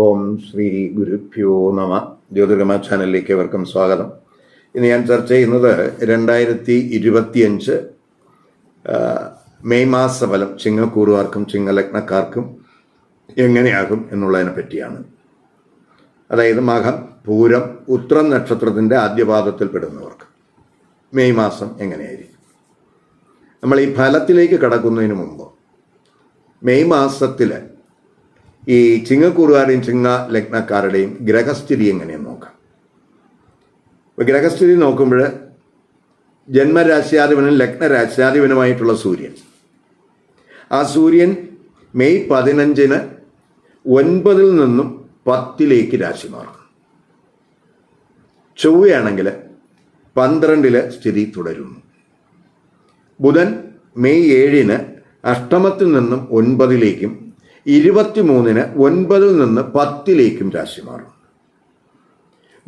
ഓം ശ്രീ ഗുരുഭ്യോ നമ. ജ്യോതിർഗമ ചാനലിലേക്ക് അവർക്കും സ്വാഗതം. ഇന്ന് ഞാൻ ചർച്ച ചെയ്യുന്നത് രണ്ടായിരത്തി ഇരുപത്തിയഞ്ച് മെയ് മാസ ഫലം ചിങ്ങക്കൂറുകാർക്കും ചിങ്ങലഗ്നക്കാർക്കും എങ്ങനെയാകും എന്നുള്ളതിനെ പറ്റിയാണ്. അതായത് മകം പൂരം ഉത്രം നക്ഷത്രത്തിന്റെ ആദ്യപാദത്തിൽ പെടുന്നവർക്ക് മെയ് മാസം എങ്ങനെയായിരിക്കും? നമ്മൾ ഈ ഫലത്തിലേക്ക് കടക്കുന്നതിന് മുമ്പ് മെയ് മാസത്തിൽ ഈ ചിങ്ങക്കൂറുകാരുടെയും ചിങ്ങ ലഗ്നക്കാരുടെയും ഗ്രഹസ്ഥിതി എങ്ങനെയെന്ന് നോക്കാം? ഇപ്പൊ ഗ്രഹസ്ഥിതി നോക്കുമ്പോൾ ജന്മരാശ്യാധിപനും ലഗ്നരാശ്യാധിപനുമായിട്ടുള്ള സൂര്യൻ. ആ സൂര്യൻ മെയ് പതിനഞ്ചിന് ഒൻപതിൽ നിന്നും പത്തിലേക്ക് രാശി മാറും. ചൊവ്വയാണെങ്കിൽ പന്ത്രണ്ടിൽ സ്ഥിതി തുടരുന്നു. ബുധൻ മെയ് ഏഴിന് അഷ്ടമത്തിൽ നിന്നും ഒൻപതിലേക്കും ഇരുപത്തിമൂന്നിന് ഒൻപതിൽ നിന്ന് പത്തിലേക്കും രാശി മാറും.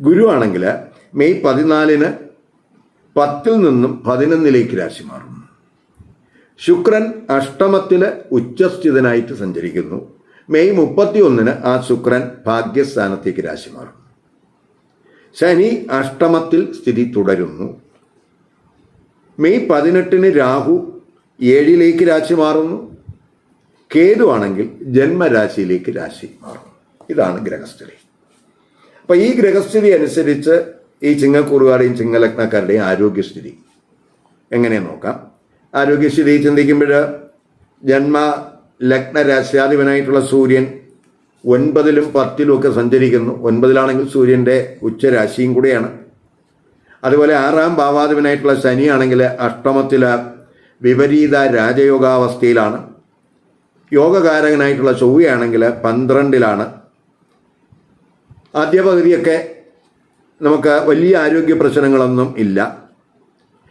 ഗുരു ആണെങ്കിൽ മെയ് പതിനാലിന് പത്തിൽ നിന്നും പതിനൊന്നിലേക്ക് രാശി മാറും. ശുക്രൻ അഷ്ടമത്തിൽ ഉച്ചസ്ഥിതനായിട്ട് സഞ്ചരിക്കുന്നു. മെയ് മുപ്പത്തി ഒന്നിന് ആ ശുക്രൻ ഭാഗ്യസ്ഥാനത്തേക്ക് രാശി മാറും. ശനി അഷ്ടമത്തിൽ സ്ഥിതി തുടരുന്നു. മെയ് പതിനെട്ടിന് രാഹു ഏഴിലേക്ക് രാശി മാറുന്നു. കേതു ആണെങ്കിൽ ജന്മരാശിയിലേക്ക് രാശി മാറും. ഇതാണ് ഗ്രഹസ്ഥിതി. അപ്പൊ ഈ ഗ്രഹസ്ഥിതി അനുസരിച്ച് ഈ ചിങ്ങക്കൂറുകാരുടെയും ചിങ്ങലഗ്നക്കാരുടെയും ആരോഗ്യസ്ഥിതി എങ്ങനെ നോക്കാം? ആരോഗ്യസ്ഥിതി ചിന്തിക്കുമ്പോൾ ജന്മ ലഗ്ന രാശ്യാധിപനായിട്ടുള്ള സൂര്യൻ ഒൻപതിലും പത്തിലും ഒക്കെ സഞ്ചരിക്കുന്നു. ഒൻപതിലാണെങ്കിൽ സൂര്യന്റെ ഉച്ചരാശിയും കൂടെയാണ്. അതുപോലെ ആറാം ഭാവാധിപനായിട്ടുള്ള ശനിയാണെങ്കിൽ അഷ്ടമത്തിലെ വിപരീത രാജയോഗാവസ്ഥയിലാണ്. യോഗകാരകനായിട്ടുള്ള ചൊവ്വയാണെങ്കിൽ പന്ത്രണ്ടിലാണ്. ആദ്യ പകുതിയൊക്കെ നമുക്ക് വലിയ ആരോഗ്യ പ്രശ്നങ്ങളൊന്നും ഇല്ല.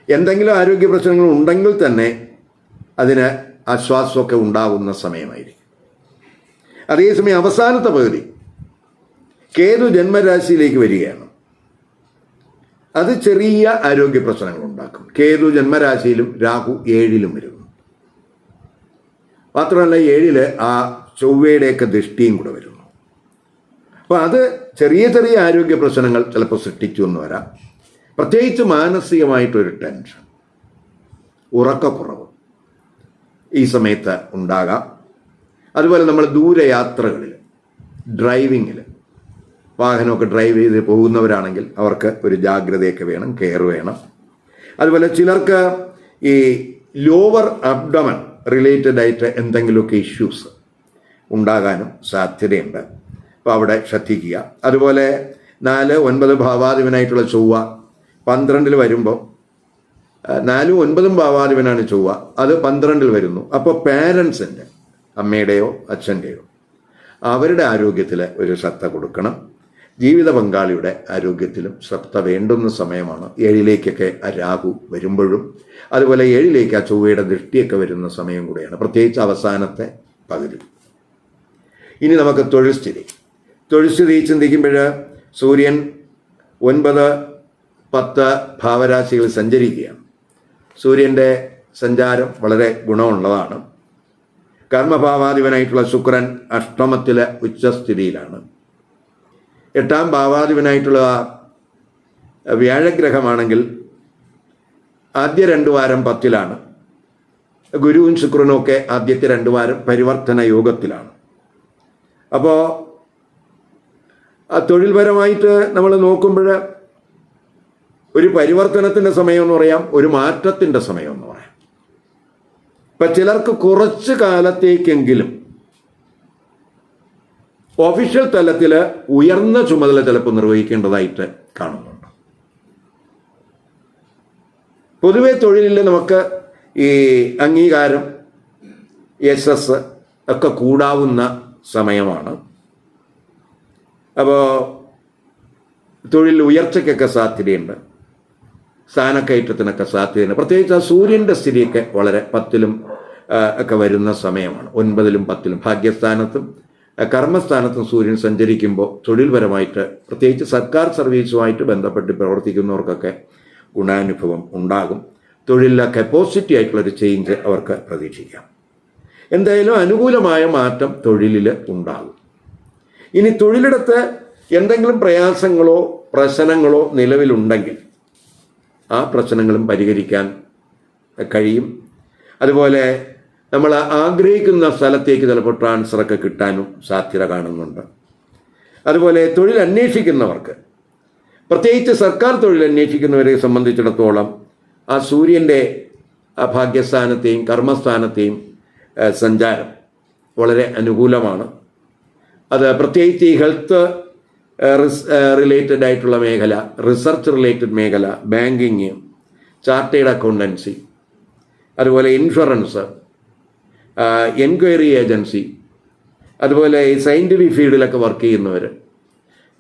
എന്തെങ്കിലും ആരോഗ്യ പ്രശ്നങ്ങൾ ഉണ്ടെങ്കിൽ തന്നെ അതിന് ആശ്വാസമൊക്കെ ഉണ്ടാകുന്ന സമയമായിരിക്കും. അതേസമയം അവസാനത്തെ പകുതി. കേതു ജന്മരാശിയിലേക്ക് വരികയാണ്. അത് ചെറിയ ആരോഗ്യ പ്രശ്നങ്ങൾ ഉണ്ടാക്കും. കേതു ജന്മരാശിയിലും രാഹു ഏഴിലും വരുന്നു മാത്രമല്ല ഏഴിൽ ആ ചൊവ്വയുടെയൊക്കെ ദൃഷ്ടിയും കൂടെ വരുന്നു. അപ്പോൾ അത് ചെറിയ ചെറിയ ആരോഗ്യ പ്രശ്നങ്ങൾ ചിലപ്പോൾ സൃഷ്ടിച്ചു എന്ന് വരാം. പ്രത്യേകിച്ച് മാനസികമായിട്ടൊരു ടെൻഷൻ ഉറക്കക്കുറവ് ഈ സമയത്ത് ഉണ്ടാകാം. അതുപോലെ നമ്മൾ ദൂരയാത്രകളിൽ ഡ്രൈവിങ്ങിൽ വാഹനമൊക്കെ ഡ്രൈവ് ചെയ്ത് പോകുന്നവരാണെങ്കിൽ അവർക്ക് ഒരു ജാഗ്രതയൊക്കെ വേണം കെയർ വേണം. അതുപോലെ ചിലർക്ക് ഈ ലോവർ അബ്ഡമൻ റിലേറ്റഡ് ആയിട്ട് എന്തെങ്കിലുമൊക്കെ ഇഷ്യൂസ് ഉണ്ടാകാനും സാധ്യതയുണ്ട്. അപ്പോൾ അവിടെ ശ്രദ്ധിക്കുക. അതുപോലെ നാല് ഒൻപത് ഭാവാധിപനായിട്ടുള്ള ചൊവ്വ പന്ത്രണ്ടിൽ വരുമ്പോൾ നാലും ഒൻപതും ഭാവാധിപനാണ് ചൊവ്വ അത് പന്ത്രണ്ടിൽ വരുന്നു. അപ്പോൾ പാരൻസിന്റെ അമ്മയുടെയോ അച്ഛന്റെയോ അവരുടെ ആരോഗ്യത്തിൽ ഒരു ശ്രദ്ധ കൊടുക്കണം. ജീവിത പങ്കാളിയുടെ ആരോഗ്യത്തിലും ശ്രദ്ധ വേണ്ടുന്ന സമയമാണ്. ഏഴിലേക്കൊക്കെ രാഹു വരുമ്പോഴും അതുപോലെ ഏഴിലേക്ക് ആ ചൊവ്വയുടെ ദൃഷ്ടിയൊക്കെ വരുന്ന സമയം കൂടിയാണ്. പ്രത്യേകിച്ച് അവസാനത്തെ പകുതി. ഇനി നമുക്ക് തൊഴിൽ സ്ഥിതി. സ്ഥിതി ചിന്തിക്കുമ്പോൾ സൂര്യൻ ഒൻപത് പത്ത് ഭാവരാശികൾ സഞ്ചരിക്കുകയാണ്. സൂര്യന്റെ സഞ്ചാരം വളരെ ഗുണമുള്ളതാണ്. കർമ്മഭാവാധിപനായിട്ടുള്ള ശുക്രൻ അഷ്ടമത്തിലെ ഉച്ചസ്ഥിതിയിലാണ്. എട്ടാം ഭാവാധിപനായിട്ടുള്ള വ്യാഴഗ്രഹമാണെങ്കിൽ ആദ്യ രണ്ടു വാരം പത്തിലാണ്. ഗുരുവും ശുക്രനും ഒക്കെ ആദ്യത്തെ രണ്ടു വാരം പരിവർത്തന യോഗത്തിലാണ്. അപ്പോൾ തൊഴിൽപരമായിട്ട് നമ്മൾ നോക്കുമ്പോൾ ഒരു പരിവർത്തനത്തിന്റെ സമയം എന്ന് പറയാം ഒരു മാറ്റത്തിന്റെ സമയം എന്ന് പറയാം. ഇപ്പം ചിലർക്ക് കുറച്ച് കാലത്തേക്കെങ്കിലും ഓഫീഷ്യൽ തലത്തിൽ ഉയർന്ന ചുമതല ചിലപ്പോൾ നിർവഹിക്കേണ്ടതായിട്ട് കാണുന്നുണ്ട്. പൊതുവെ തൊഴിലിൽ നമുക്ക് ഈ അംഗീകാരം യശസ് ഒക്കെ കൂടാവുന്ന സമയമാണ്. അപ്പോൾ തൊഴിൽ ഉയർച്ചയ്ക്കൊക്കെ സാധ്യതയുണ്ട്. സ്ഥാനക്കയറ്റത്തിനൊക്കെ സാധ്യതയുണ്ട്. പ്രത്യേകിച്ച് ആ സൂര്യന്റെ സ്ഥിതിയൊക്കെ വളരെ പത്തിലും ഒക്കെ വരുന്ന സമയമാണ്. ഒൻപതിലും പത്തിലും ഭാഗ്യസ്ഥാനത്തും കർമ്മസ്ഥാനത്തും സൂര്യൻ സഞ്ചരിക്കുമ്പോൾ തൊഴിൽപരമായിട്ട് പ്രത്യേകിച്ച് സർക്കാർ സർവീസുമായിട്ട് ബന്ധപ്പെട്ട് പ്രവർത്തിക്കുന്നവർക്കൊക്കെ ഗുണാനുഭവം ഉണ്ടാകും. തൊഴിലിലെ കപ്പാസിറ്റി ആയിട്ടുള്ളൊരു ചേഞ്ച് അവർക്ക് പ്രതീക്ഷിക്കാം. എന്തായാലും അനുകൂലമായ മാറ്റം തൊഴിലിൽ ഉണ്ടാകും. ഇനി തൊഴിലിടത്ത് എന്തെങ്കിലും പ്രയാസങ്ങളോ പ്രശ്നങ്ങളോ നിലവിലുണ്ടെങ്കിൽ ആ പ്രശ്നങ്ങളും പരിഹരിക്കാൻ കഴിയും. അതുപോലെ നമ്മൾ ആഗ്രഹിക്കുന്ന സ്ഥലത്തേക്ക് ചിലപ്പോൾ ട്രാൻസ്ഫറൊക്കെ കിട്ടാനും സാധ്യത കാണുന്നുണ്ട്. അതുപോലെ തൊഴിൽ അന്വേഷിക്കുന്നവർക്ക് പ്രത്യേകിച്ച് സർക്കാർ തൊഴിൽ അന്വേഷിക്കുന്നവരെ സംബന്ധിച്ചിടത്തോളം ആ സൂര്യന്റെ ഭാഗ്യസ്ഥാനത്തെയും കർമ്മസ്ഥാനത്തെയും സഞ്ചാരം വളരെ അനുകൂലമാണ്. അത് പ്രത്യേകിച്ച് ഈ ഹെൽത്ത് റിലേറ്റഡ് ആയിട്ടുള്ള മേഖല റിസർച്ച് റിലേറ്റഡ് മേഖല ബാങ്കിങ് ചാർട്ടേഡ് അക്കൗണ്ടൻസി അതുപോലെ ഇൻഷുറൻസ് എൻക്വയറി ഏജൻസി അതുപോലെ സയന്റിഫിക് ഫീൽഡിലൊക്കെ വർക്ക് ചെയ്യുന്നവർ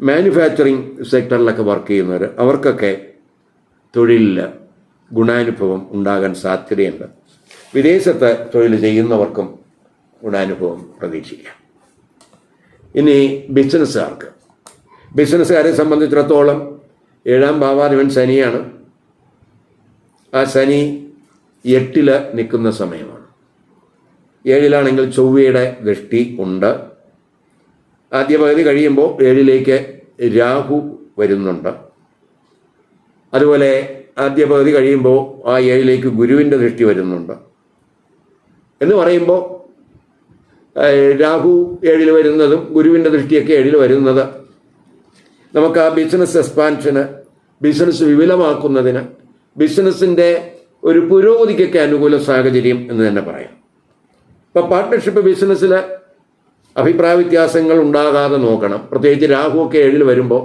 മാനുഫാക്ചറിങ് സെക്ടറിലൊക്കെ വർക്ക് ചെയ്യുന്നവർ അവർക്കൊക്കെ തൊഴിലിൽ ഗുണാനുഭവം ഉണ്ടാകാൻ സാധ്യതയുണ്ട്. വിദേശത്ത് തൊഴിൽ ചെയ്യുന്നവർക്കും ഗുണാനുഭവം പ്രതീക്ഷിക്കാം. ഇനി ബിസിനസ്സുകാർക്ക്. ബിസിനസ്സുകാരെ സംബന്ധിച്ചിടത്തോളം ഏഴാം ഭാവാധിപൻ ശനിയാണ്. ആ ശനി എട്ടിൽ നിൽക്കുന്ന സമയമാണ്. ഏഴിലാണെങ്കിൽ ചൊവ്വയുടെ ദൃഷ്ടി ഉണ്ട്. ആദ്യ പകുതി കഴിയുമ്പോൾ ഏഴിലേക്ക് രാഹു വരുന്നുണ്ട്. അതുപോലെ ആദ്യ പകുതി കഴിയുമ്പോൾ ആ ഏഴിലേക്ക് ഗുരുവിന്റെ ദൃഷ്ടി വരുന്നുണ്ട്. എന്ന് പറയുമ്പോൾ രാഹു ഏഴിൽ വരുന്നതും ഗുരുവിന്റെ ദൃഷ്ടിയൊക്കെ ഏഴിൽ വരുന്നത് നമുക്ക് ആ ബിസിനസ് എക്സ്പാൻഷന് ബിസിനസ് വിപുലമാക്കുന്നതിന് ബിസിനസ്സിന്റെ ഒരു പുരോഗതിക്കൊക്കെ അനുകൂല സാഹചര്യം എന്ന് തന്നെ പറയാം. ഇപ്പം പാർട്ട്ണർഷിപ്പ് ബിസിനസ്സിൽ അഭിപ്രായ വ്യത്യാസങ്ങൾ ഉണ്ടാകാതെ നോക്കണം. പ്രത്യേകിച്ച് രാഹുവൊക്കെ ഏഴിൽ വരുമ്പോൾ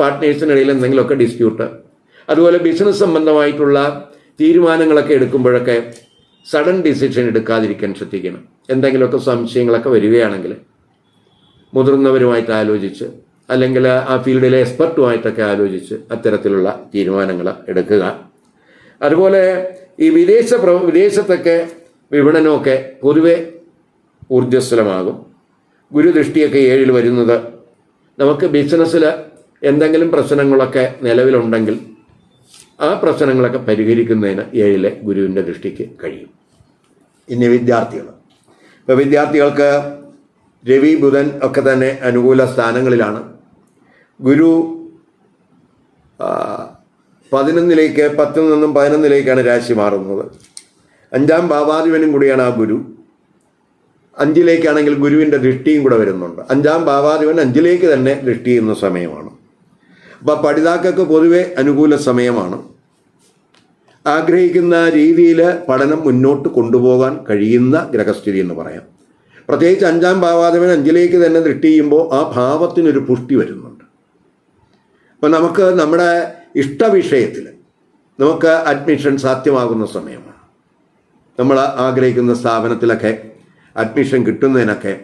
പാർട്ട്നേഴ്സിനിടയിൽ എന്തെങ്കിലുമൊക്കെ ഡിസ്പ്യൂട്ട് അതുപോലെ ബിസിനസ് സംബന്ധമായിട്ടുള്ള തീരുമാനങ്ങളൊക്കെ എടുക്കുമ്പോഴൊക്കെ സഡൻ ഡിസിഷൻ എടുക്കാതിരിക്കാൻ ശ്രദ്ധിക്കണം. എന്തെങ്കിലുമൊക്കെ സംശയങ്ങളൊക്കെ വരികയാണെങ്കിൽ മുതിർന്നവരുമായിട്ട് ആലോചിച്ച് അല്ലെങ്കിൽ ആ ഫീൽഡിലെ എക്സ്പെർട്ടുമായിട്ടൊക്കെ ആലോചിച്ച് അത്തരത്തിലുള്ള തീരുമാനങ്ങൾ എടുക്കുക. അതുപോലെ ഈ വിദേശ വിദേശത്തൊക്കെ വിപണനമൊക്കെ പൊതുവെ ഊർജസ്വലമാകും. ഗുരുദൃഷ്ടിയൊക്കെ ഏഴിൽ വരുന്നത് നമുക്ക് ബിസിനസ്സിൽ എന്തെങ്കിലും പ്രശ്നങ്ങളൊക്കെ നിലവിലുണ്ടെങ്കിൽ ആ പ്രശ്നങ്ങളൊക്കെ പരിഹരിക്കുന്നതിന് ഏഴിലെ ഗുരുവിന്റെ ദൃഷ്ടിക്ക് കഴിയും. ഇനി വിദ്യാർത്ഥികൾ. ഇപ്പോൾ വിദ്യാർത്ഥികൾക്ക് രവി ബുധൻ ഒക്കെ തന്നെ അനുകൂല സ്ഥാനങ്ങളിലാണ്. ഗുരു പതിനൊന്നിലേക്ക് പത്തിൽ നിന്നും പതിനൊന്നിലേക്കാണ് രാശി മാറുന്നത്. അഞ്ചാം ഭാവാധിപനും കൂടിയാണ് ആ ഗുരു. അഞ്ചിലേക്കാണെങ്കിൽ ഗുരുവിന്റെ ദൃഷ്ടിയും കൂടെ വരുന്നുണ്ട്. അഞ്ചാം ഭാവാധിപൻ അഞ്ചിലേക്ക് തന്നെ ദൃഷ്ടി ചെയ്യുന്ന സമയമാണ്. അപ്പോൾ പഠിതാക്കൾക്ക് പൊതുവെ അനുകൂല സമയമാണ്. ആഗ്രഹിക്കുന്ന രീതിയിൽ പഠനം മുന്നോട്ട് കൊണ്ടുപോകാൻ കഴിയുന്ന ഗ്രഹസ്ഥിതി എന്ന് പറയാം. പ്രത്യേകിച്ച് അഞ്ചാം ഭാവാധിപൻ അഞ്ചിലേക്ക് തന്നെ ദൃഷ്ടി ചെയ്യുമ്പോൾ ആ ഭാവത്തിനൊരു പുഷ്ടി വരുന്നുണ്ട്. അപ്പം നമുക്ക് നമ്മുടെ ഇഷ്ടവിഷയത്തിൽ നമുക്ക് അഡ്മിഷൻ സാധ്യമാകുന്ന സമയമാണ്. നമ്മൾ ആഗ്രഹിക്കുന്ന സ്ഥാപനത്തിലൊക്കെ അഡ്മിഷൻ കിട്ടുന്നതിനൊക്കെ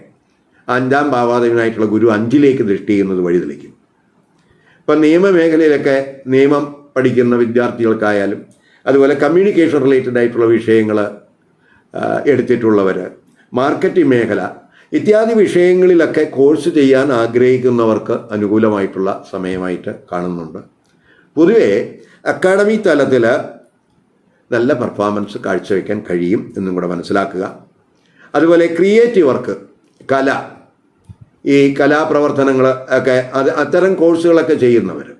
അഞ്ചാം ഭാവാധിപനായിട്ടുള്ള ഗുരു അഞ്ചിലേക്ക് ദൃഷ്ടി ചെയ്യുന്നത് വഴി തെളിക്കും ഇപ്പം നിയമമേഖലയിലൊക്കെ നിയമം പഠിക്കുന്ന വിദ്യാർത്ഥികൾക്കായാലും അതുപോലെ കമ്മ്യൂണിക്കേഷൻ റിലേറ്റഡ് ആയിട്ടുള്ള വിഷയങ്ങൾ എടുത്തിട്ടുള്ളവർ മാർക്കറ്റിംഗ് മേഖല ഇത്യാദി വിഷയങ്ങളിലൊക്കെ കോഴ്സ് ചെയ്യാൻ ആഗ്രഹിക്കുന്നവർക്ക് അനുകൂലമായിട്ടുള്ള സമയമായിട്ട് കാണുന്നുണ്ട്. പൊതുവേ അക്കാഡമി തലത്തിൽ നല്ല പെർഫോമൻസ് കാഴ്ചവെക്കാൻ കഴിയും എന്നും കൂടെ മനസ്സിലാക്കുക. അതുപോലെ ക്രിയേറ്റീവ് വർക്ക് കല. ഈ കലാപ്രവർത്തനങ്ങൾ ഒക്കെ അത് അത്തരം കോഴ്സുകളൊക്കെ ചെയ്യുന്നവർ.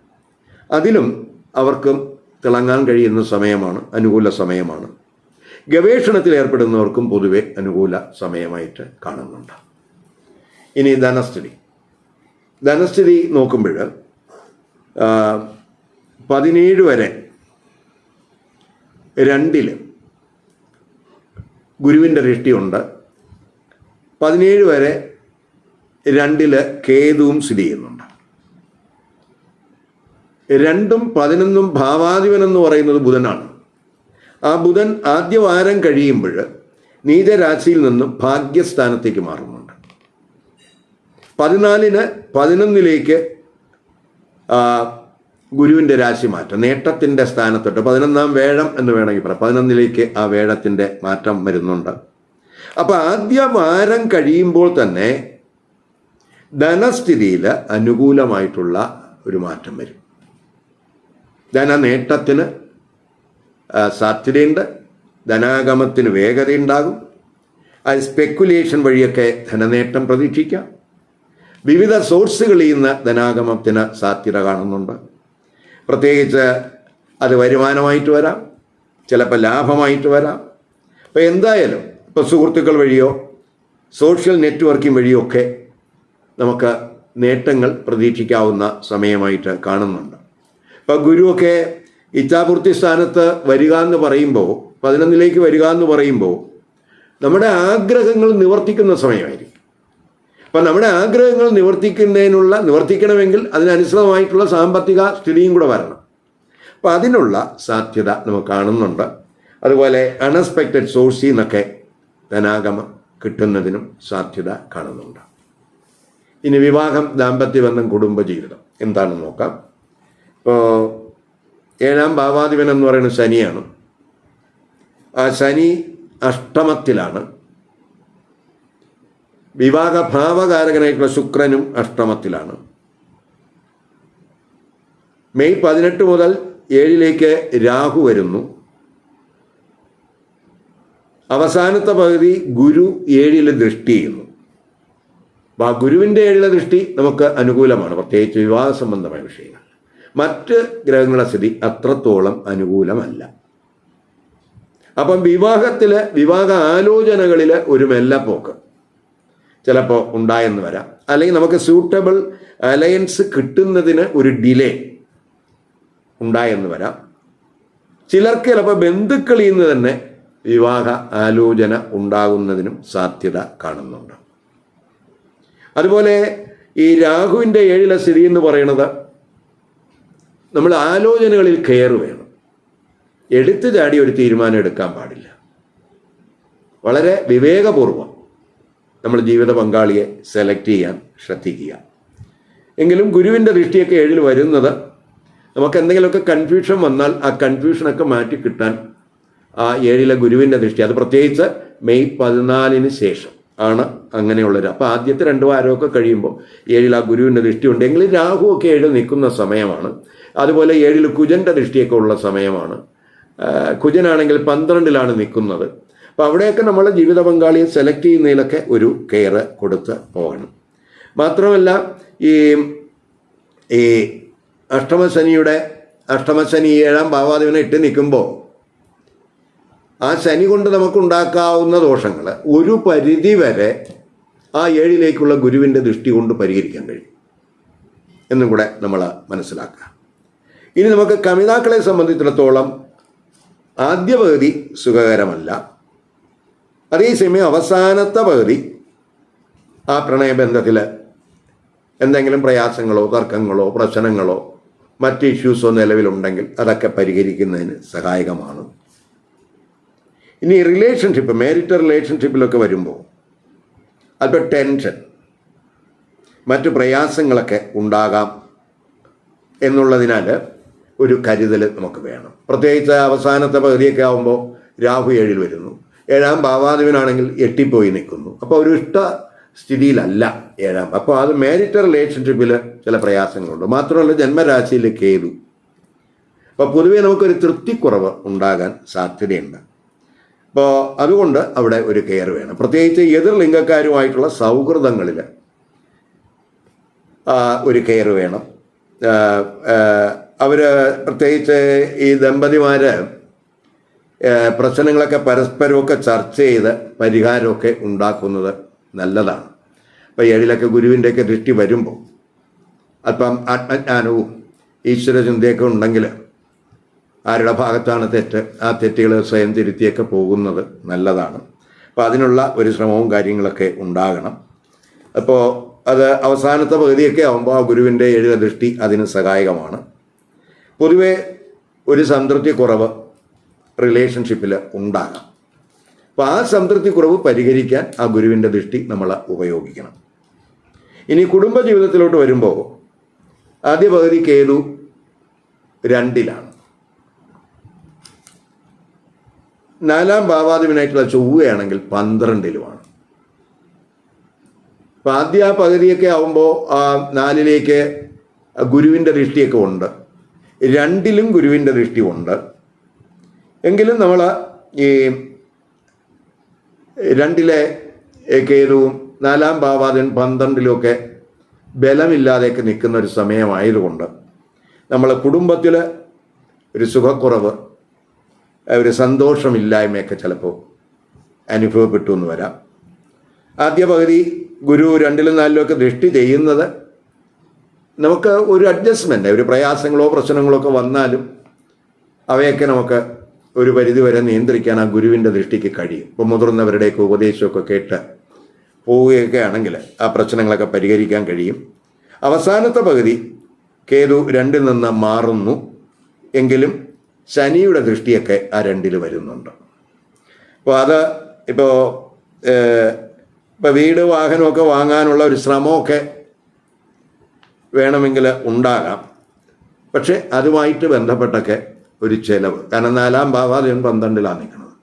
അതിലും അവർക്കും തിളങ്ങാൻ കഴിയുന്ന സമയമാണ് അനുകൂല സമയമാണ്. ഗവേഷണത്തിൽ ഏർപ്പെടുന്നവർക്കും പൊതുവെ അനുകൂല സമയമായിട്ട് കാണുന്നുണ്ട്. ഇനി ധനസ്ഥിതി. ധനസ്ഥിതി നോക്കുമ്പോൾ പതിനേഴ് വരെ രണ്ടിൽ ഗുരുവിന്റെ ദൃഷ്ടിയുണ്ട് പതിനേഴ് വരെ രണ്ടിൽ കേതുവും സ്ഥിതി ചെയ്യുന്നുണ്ട്. രണ്ടും പതിനൊന്നും ഭാവാധിപൻ എന്ന് പറയുന്നത് ബുധനാണ്. ആ ബുധൻ ആദ്യ വാരം കഴിയുമ്പോൾ നീചരാശിയിൽ നിന്നും ഭാഗ്യസ്ഥാനത്തേക്ക് മാറുന്നുണ്ട്. പതിനാലിന് പതിനൊന്നിലേക്ക് ഗുരുവിന്റെ രാശി മാറ്റം നേട്ടത്തിന്റെ സ്ഥാനത്തോട്ട്. പതിനൊന്നാം വേഴം എന്ന് വേണമെങ്കിൽ പറയാം. പതിനൊന്നിലേക്ക് ആ വേഴത്തിന്റെ മാറ്റം വരുന്നുണ്ട്. അപ്പോൾ ആദ്യ വാരം കഴിയുമ്പോൾ തന്നെ ധനസ്ഥിതിയിൽ അനുകൂലമായിട്ടുള്ള ഒരു മാറ്റം വരും. ധന നേട്ടത്തിന് ആ, സാധ്യതയുണ്ട്. ധനാഗമത്തിന് വേഗതയുണ്ടാകും. അത് സ്പെക്കുലേഷൻ വഴിയൊക്കെ ധനനേട്ടം പ്രതീക്ഷിക്കാം. വിവിധ സോഴ്സുകളിൽ നിന്ന് ധനാഗമത്തിന് സാധ്യത കാണുന്നുണ്ട്. പ്രത്യേകിച്ച് അത് വരുമാനമായിട്ട് വരാം. ചിലപ്പോൾ ലാഭമായിട്ട് വരാം. അപ്പോൾ എന്തായാലും ഇപ്പോൾ സുഹൃത്തുക്കൾ വഴിയോ സോഷ്യൽ നെറ്റ്വർക്കിംഗ് വഴിയോ ഒക്കെ നമുക്ക് നേട്ടങ്ങൾ പ്രതീക്ഷിക്കാവുന്ന സമയമായിട്ട് കാണുന്നുണ്ട്. ഇപ്പോൾ ഗുരുവൊക്കെ ഇച്ഛാപൂർത്തി സ്ഥാനത്ത് വരിക എന്ന് പറയുമ്പോൾ പതിനൊന്നിലേക്ക് വരിക എന്ന് പറയുമ്പോൾ നമ്മുടെ ആഗ്രഹങ്ങൾ നിവർത്തിക്കുന്ന സമയമായിരിക്കും. അപ്പം നമ്മുടെ ആഗ്രഹങ്ങൾ നിവർത്തിക്കുന്നതിനുള്ള നിവർത്തിക്കണമെങ്കിൽ അതിനനുസൃതമായിട്ടുള്ള സാമ്പത്തിക സ്ഥിതിയും കൂടെ വരണം. അപ്പം അതിനുള്ള സാധ്യത നമുക്ക് കാണുന്നുണ്ട്. അതുപോലെ അൺഎക്സ്പെക്റ്റഡ് സോഴ്സിൽ നിന്നൊക്കെ ധനാഗമം കിട്ടുന്നതിനും സാധ്യത കാണുന്നുണ്ട്. ഇനി വിവാഹം ദാമ്പത്യബന്ധം കുടുംബജീവിതം എന്താണ് നോക്കാം. ഇപ്പോൾ ഏഴാം ഭാവാധിപൻ എന്ന് പറയുന്നത് ശനിയാണ്. ആ ശനി അഷ്ടമത്തിലാണ്. വിവാഹ ഭാവകാരകനായിട്ടുള്ള ശുക്രനും അഷ്ടമത്തിലാണ്. മെയ് പതിനെട്ട് മുതൽ ഏഴിലേക്ക് രാഹു വരുന്നു. അവസാനത്തെ പകുതി ഗുരു ഏഴിലെ ദൃഷ്ടി ചെയ്യുന്നു. അപ്പം ആ ഗുരുവിന്റെ ഏഴിലെ ദൃഷ്ടി നമുക്ക് അനുകൂലമാണ്. പ്രത്യേകിച്ച് വിവാഹ സംബന്ധമായ വിഷയങ്ങൾ. മറ്റ് ഗ്രഹങ്ങളുടെ സ്ഥിതി അത്രത്തോളം അനുകൂലമല്ല. അപ്പം വിവാഹത്തിലെ വിവാഹ ആലോചനകളിൽ ഒരു മെല്ലപ്പോക്ക് ചിലപ്പോൾ ഉണ്ടായെന്ന് വരാം. അല്ലെങ്കിൽ നമുക്ക് സ്യൂട്ടബിൾ അലയൻസ് കിട്ടുന്നതിന് ഒരു ഡിലേ ഉണ്ടായെന്ന് വരാം. ചിലർക്ക് ചിലപ്പോൾ ബന്ധുക്കളിൽ നിന്ന് തന്നെ വിവാഹ ആലോചന ഉണ്ടാകുന്നതിനും സാധ്യത കാണുന്നുണ്ട്. അതുപോലെ ഈ രാഹുവിന്റെ ഏഴിലെ സ്ഥിതി എന്ന് പറയുന്നത് നമ്മൾ ആലോചനകളിൽ കെയർ വേണം. എടുത്തു ചാടി ഒരു തീരുമാനം എടുക്കാൻ പാടില്ല. വളരെ വിവേകപൂർവം നമ്മൾ ജീവിത പങ്കാളിയെ സെലക്ട് ചെയ്യാൻ ശ്രദ്ധിക്കുക. എങ്കിലും ഗുരുവിന്റെ ദൃഷ്ടിയൊക്കെ ഏഴിൽ വരുന്നത് നമുക്ക് എന്തെങ്കിലുമൊക്കെ കൺഫ്യൂഷൻ വന്നാൽ ആ കൺഫ്യൂഷനൊക്കെ മാറ്റി കിട്ടാൻ ആ ഏഴിലെ ഗുരുവിന്റെ ദൃഷ്ടി. അത് പ്രത്യേകിച്ച് മെയ് പതിനാലിന് ശേഷം ആണ് അങ്ങനെയുള്ളത്. അപ്പോൾ ആദ്യത്തെ രണ്ട് വാരമൊക്കെ കഴിയുമ്പോൾ ഏഴിൽ ആ ഗുരുവിന്റെ ദൃഷ്ടി ഉണ്ടെങ്കിൽ രാഹു ഒക്കെ ഏഴിൽ നിൽക്കുന്ന സമയമാണ്. അതുപോലെ ഏഴിൽ കുജന്റെ ദൃഷ്ടിയൊക്കെ ഉള്ള സമയമാണ്. കുജനാണെങ്കിൽ പന്ത്രണ്ടിലാണ് നിൽക്കുന്നത്. അപ്പോൾ അവിടെയൊക്കെ നമ്മൾ ജീവിത പങ്കാളിയെ സെലക്ട് ചെയ്യുന്നതിലൊക്കെ ഒരു കെയർ കൊടുത്ത് പോകണം. മാത്രമല്ല ഈ ഈ അഷ്ടമശനിയുടെ അഷ്ടമശനി ഏഴാം ഭാവാധിപനെ ഇട്ട് നിൽക്കുമ്പോൾ ആ ശനി കൊണ്ട് നമുക്കുണ്ടാക്കാവുന്ന ദോഷങ്ങൾ ഒരു പരിധി വരെ ആ ഏഴിലേക്കുള്ള ഗുരുവിന്റെ ദൃഷ്ടി കൊണ്ട് പരിഹരിക്കാൻ കഴിയും. എന്നും കൂടെ നമ്മൾ മനസ്സിലാക്കുക. ഇനി നമുക്ക് കമിതാക്കളെ സംബന്ധിച്ചിടത്തോളം ആദ്യ പകുതി സുഖകരമല്ല. അതേസമയം അവസാനത്തെ പകുതി ആ പ്രണയബന്ധത്തിൽ എന്തെങ്കിലും പ്രയാസങ്ങളോ തർക്കങ്ങളോ പ്രശ്നങ്ങളോ മറ്റ് ഇഷ്യൂസോ നിലവിലുണ്ടെങ്കിൽ അതൊക്കെ പരിഹരിക്കുന്നതിന് സഹായകമാണ്. ഇനി റിലേഷൻഷിപ്പ് മേരിറ്റ് റിലേഷൻഷിപ്പിലൊക്കെ വരുമ്പോൾ അല്പം ടെൻഷൻ മറ്റു പ്രയാസങ്ങളൊക്കെ ഉണ്ടാകാം എന്നുള്ളതിനാൽ ഒരു കരുതൽ നമുക്ക് വേണം. പ്രത്യേകിച്ച് അവസാനത്തെ പകുതിയൊക്കെ ആകുമ്പോൾ രാഹു ഏഴിൽ വരുന്നു. ഏഴാം ഭാവാധിപനാണെങ്കിൽ എട്ടിപ്പോയി നിൽക്കുന്നു. അപ്പോൾ ഒരു ഇഷ്ട സ്ഥിതിയിലല്ല ഏഴാം. അപ്പോൾ അത് മേരിറ്റ് റിലേഷൻഷിപ്പിൽ ചില പ്രയാസങ്ങളുണ്ട്. മാത്രമല്ല ജന്മരാശിയിൽ കേതു. അപ്പോൾ പൊതുവേ നമുക്കൊരു തൃപ്തിക്കുറവ് ഉണ്ടാകാൻ സാധ്യതയുണ്ട്. അപ്പോൾ അതുകൊണ്ട് അവിടെ ഒരു കെയർ വേണം. പ്രത്യേകിച്ച് എതിർ ലിംഗക്കാരുമായിട്ടുള്ള സൗഹൃദങ്ങളിൽ ഒരു കെയർ വേണം. അവർ പ്രത്യേകിച്ച് ഈ ദമ്പതിമാർ പ്രശ്നങ്ങളൊക്കെ പരസ്പരമൊക്കെ ചർച്ച ചെയ്ത് പരിഹാരമൊക്കെ ഉണ്ടാക്കുന്നത് നല്ലതാണ്. അപ്പോൾ ഏഴിലൊക്കെ ഗുരുവിന്റെയൊക്കെ ദൃഷ്ടി വരുമ്പോൾ അല്പം ആത്മജ്ഞാനവും ഈശ്വരചിന്തയൊക്കെ ഉണ്ടെങ്കിൽ ആരുടെ ഭാഗത്താണ് തെറ്റ്? ആ തെറ്റുകൾ സ്വയം തിരുത്തിയൊക്കെ പോകുന്നത് നല്ലതാണ്. അപ്പോൾ അതിനുള്ള ഒരു ശ്രമവും കാര്യങ്ങളൊക്കെ ഉണ്ടാകണം. അപ്പോൾ അത് അവസാനത്തെ പകുതിയൊക്കെ ആകുമ്പോൾ ആ ഗുരുവിന്റെ എഴുത ദൃഷ്ടി അതിന് സഹായകമാണ്. പൊതുവെ ഒരു സംതൃപ്തി കുറവ് റിലേഷൻഷിപ്പിൽ ഉണ്ടാകാം. അപ്പോൾ ആ സംതൃപ്തി കുറവ് പരിഹരിക്കാൻ ആ ഗുരുവിന്റെ ദൃഷ്ടി നമ്മൾ ഉപയോഗിക്കണം. ഇനി കുടുംബ ജീവിതത്തിലോട്ട് വരുമ്പോൾ ആദ്യ പകുതി കേതു രണ്ടിലാണ്. നാലാം ഭാവാധിപനായിട്ടുള്ള ചൊവ്വയാണെങ്കിൽ പന്ത്രണ്ടിലുമാണ്. അപ്പം ആദ്യ ആ പകുതിയൊക്കെ ആവുമ്പോൾ നാലിലേക്ക് ഗുരുവിന്റെ ദൃഷ്ടിയൊക്കെ ഉണ്ട്. രണ്ടിലും ഗുരുവിന്റെ ദൃഷ്ടി ഉണ്ട്. എങ്കിലും നമ്മൾ ഈ രണ്ടിലെ കേതുവും നാലാം ഭാവാദിൻ പന്ത്രണ്ടിലുമൊക്കെ ബലമില്ലാതെയൊക്കെ നിൽക്കുന്ന ഒരു സമയമായതുകൊണ്ട് നമ്മളെ കുടുംബത്തിൽ ഒരു സുഖക്കുറവ് ഒരു സന്തോഷമില്ലായ്മയൊക്കെ ചിലപ്പോൾ അനുഭവപ്പെട്ടു എന്ന് വരാം. ആദ്യ പകുതി ഗുരു രണ്ടിലും നാലിലും ഒക്കെ ദൃഷ്ടി ചെയ്യുന്നത് നമുക്ക് ഒരു അഡ്ജസ്റ്റ്മെന്റ് ഒരു പ്രയാസങ്ങളോ പ്രശ്നങ്ങളോ ഒക്കെ വന്നാലും അവയൊക്കെ നമുക്ക് ഒരു പരിധിവരെ നിയന്ത്രിക്കാൻ ആ ഗുരുവിന്റെ ദൃഷ്ടിക്ക് കഴിയും. ഇപ്പോൾ മുതിർന്നവരുടെയൊക്കെ ഉപദേശമൊക്കെ കേട്ട് പോവുകയൊക്കെ ആണെങ്കിൽ ആ പ്രശ്നങ്ങളൊക്കെ പരിഹരിക്കാൻ കഴിയും. അവസാനത്തെ പകുതി കേതു രണ്ടിൽ നിന്ന് മാറുന്നു. എങ്കിലും ശനിയുടെ ദൃഷ്ടിയൊക്കെ ആ രണ്ടിൽ വരുന്നുണ്ട്. അപ്പോൾ അത് ഇപ്പോൾ ഇപ്പോൾ വീട് വാഹനമൊക്കെ വാങ്ങാനുള്ള ഒരു ശ്രമമൊക്കെ വേണമെങ്കിൽ ഉണ്ടാകാം. പക്ഷെ അതുമായിട്ട് ബന്ധപ്പെട്ടൊക്കെ ഒരു ചെലവ്. കാരണം നാലാം ഭാവാധിപൻ പന്ത്രണ്ടിലാണ് നിൽക്കുന്നത്.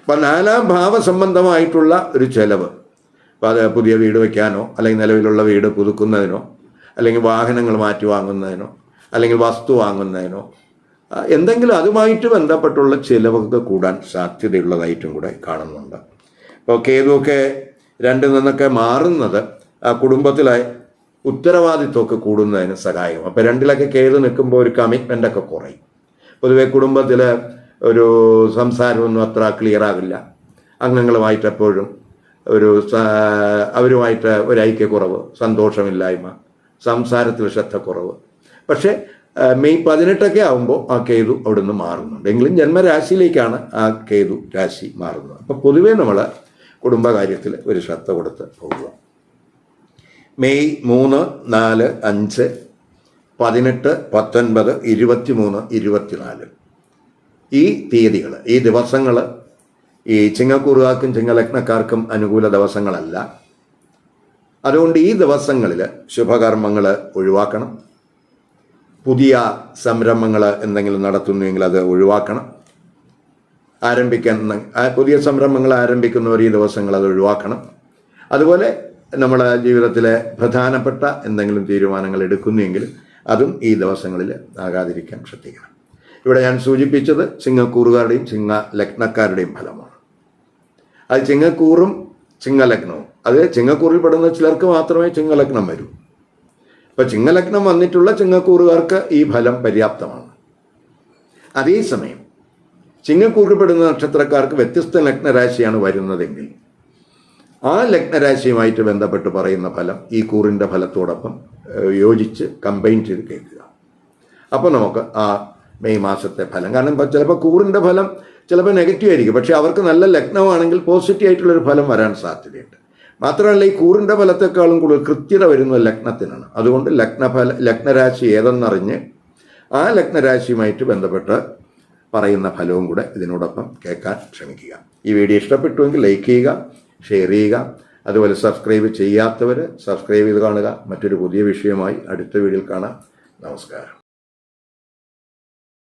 അപ്പം നാലാം ഭാവ സംബന്ധമായിട്ടുള്ള ഒരു ചെലവ്. അപ്പോൾ അത് പുതിയ വീട് വയ്ക്കാനോ അല്ലെങ്കിൽ നിലവിലുള്ള വീട് പുതുക്കുന്നതിനോ അല്ലെങ്കിൽ വാഹനങ്ങൾ മാറ്റി വാങ്ങുന്നതിനോ അല്ലെങ്കിൽ വസ്തു വാങ്ങുന്നതിനോ എന്തെങ്കിലും അതുമായിട്ട് ബന്ധപ്പെട്ടുള്ള ചിലവൊക്കെ കൂടാൻ സാധ്യതയുള്ളതായിട്ടും കൂടെ കാണുന്നുണ്ട്. ഇപ്പോൾ കേതുവൊക്കെ രണ്ടിൽ നിന്നൊക്കെ മാറുന്നത് കുടുംബത്തിലെ ഉത്തരവാദിത്വമൊക്കെ കൂടുന്നതിന് സഹായം അപ്പോൾ രണ്ടിലൊക്കെ കേതു നിൽക്കുമ്പോൾ ഒരു കമ്മിറ്റ്മെന്റ് ഒക്കെ കുറയും. പൊതുവേ കുടുംബത്തിൽ ഒരു സംസാരമൊന്നും അത്ര ക്ലിയർ ആകില്ല അംഗങ്ങളുമായിട്ട് എപ്പോഴും ഒരു അവരുമായിട്ട് ഒരു ഐക്യക്കുറവ് സന്തോഷമില്ലായ്മ സംസാരത്തിൽ ശ്രദ്ധക്കുറവ്. പക്ഷേ മെയ് പതിനെട്ടൊക്കെ ആകുമ്പോൾ ആ കേതു അവിടുന്ന് മാറുന്നുണ്ട്. എങ്കിലും ജന്മരാശിയിലേക്കാണ് ആ കേതു രാശി മാറുന്നത്. അപ്പോൾ പൊതുവേ നമ്മൾ കുടുംബകാര്യത്തിൽ ഒരു ശ്രദ്ധ കൊടുത്ത് പോകുക മെയ് മൂന്ന് നാല് അഞ്ച് പതിനെട്ട് പത്തൊൻപത് ഇരുപത്തിമൂന്ന് ഇരുപത്തിനാല്. ഈ തീയതികൾ ഈ ദിവസങ്ങൾ ഈ ചിങ്ങക്കൂറുകാർക്കും ചിങ്ങലഗ്നക്കാർക്കും അനുകൂല ദിവസങ്ങളല്ല. അതുകൊണ്ട് ഈ ദിവസങ്ങളിൽ ശുഭകർമ്മങ്ങൾ ഒഴിവാക്കണം. പുതിയ സംരംഭങ്ങൾ എന്തെങ്കിലും നടത്തുന്നുവെങ്കിൽ അത് ഒഴിവാക്കണം. ആരംഭിക്കാൻ പുതിയ സംരംഭങ്ങൾ ആരംഭിക്കുന്ന ഈ ദിവസങ്ങൾ അത് ഒഴിവാക്കണം. അതുപോലെ നമ്മുടെ ജീവിതത്തിലെ പ്രധാനപ്പെട്ട എന്തെങ്കിലും തീരുമാനങ്ങൾ എടുക്കുന്നുവെങ്കിൽ അതും ഈ ദിവസങ്ങളിൽ ആകാതിരിക്കാൻ ശ്രദ്ധിക്കണം. ഇവിടെ ഞാൻ സൂചിപ്പിച്ചത് ചിങ്ങക്കൂറുകാരുടെയും ചിങ്ങ ലഗ്നക്കാരുടെയും ഫലമാണ്. അത് ചിങ്ങക്കൂറും ചിങ്ങലഗ്നവും. അത് ചിങ്ങക്കൂറിൽ പെടുന്ന ചിലർക്ക് മാത്രമേ ചിങ്ങലഗ്നം വരൂ. ഇപ്പൊ ചിങ്ങലഗ്നം വന്നിട്ടുള്ള ചിങ്ങക്കൂറുകാർക്ക് ഈ ഫലം പര്യാപ്തമാണ്. അതേസമയം ചിങ്ങക്കൂറിൽപ്പെടുന്ന നക്ഷത്രക്കാർക്ക് വ്യത്യസ്ത ലഗ്നരാശിയാണ് വരുന്നതെങ്കിൽ ആ ലഗ്നരാശിയുമായിട്ട് ബന്ധപ്പെട്ട് പറയുന്ന ഫലം ഈ കൂറിന്റെ ഫലത്തോടൊപ്പം യോജിച്ച് കമ്പൈൻ ചെയ്ത് കേൾക്കുക. അപ്പോൾ നമുക്ക് ആ മെയ് മാസത്തെ ഫലം കാരണം ചിലപ്പോൾ കൂറിന്റെ ഫലം ചിലപ്പോൾ നെഗറ്റീവ് ആയിരിക്കും പക്ഷേ അവർക്ക് നല്ല ലഗ്നമാണെങ്കിൽ പോസിറ്റീവ് ആയിട്ടുള്ളൊരു ഫലം വരാൻ സാധ്യതയുണ്ട്. മാത്രമല്ല ഈ കൂറിന്റെ ഫലത്തെക്കാളും കൂടുതൽ കൃത്യത വരുന്നത് ലഗ്നത്തിനാണ്. അതുകൊണ്ട് ലഗ്നഫല ലഗ്നരാശി ഏതെന്നറിഞ്ഞ് ആ ലഗ്നരാശിയുമായിട്ട് ബന്ധപ്പെട്ട് പറയുന്ന ഫലവും കൂടെ ഇതിനോടൊപ്പം കേൾക്കാൻ ശ്രമിക്കുക. ഈ വീഡിയോ ഇഷ്ടപ്പെട്ടുവെങ്കിൽ ലൈക്ക് ചെയ്യുക ഷെയർ ചെയ്യുക അതുപോലെ സബ്സ്ക്രൈബ് ചെയ്യാത്തവർ സബ്സ്ക്രൈബ് ചെയ്ത് കാണുക. മറ്റൊരു പുതിയ വിഷയമായി അടുത്ത വീഡിയോയിൽ കാണാം. നമസ്കാരം.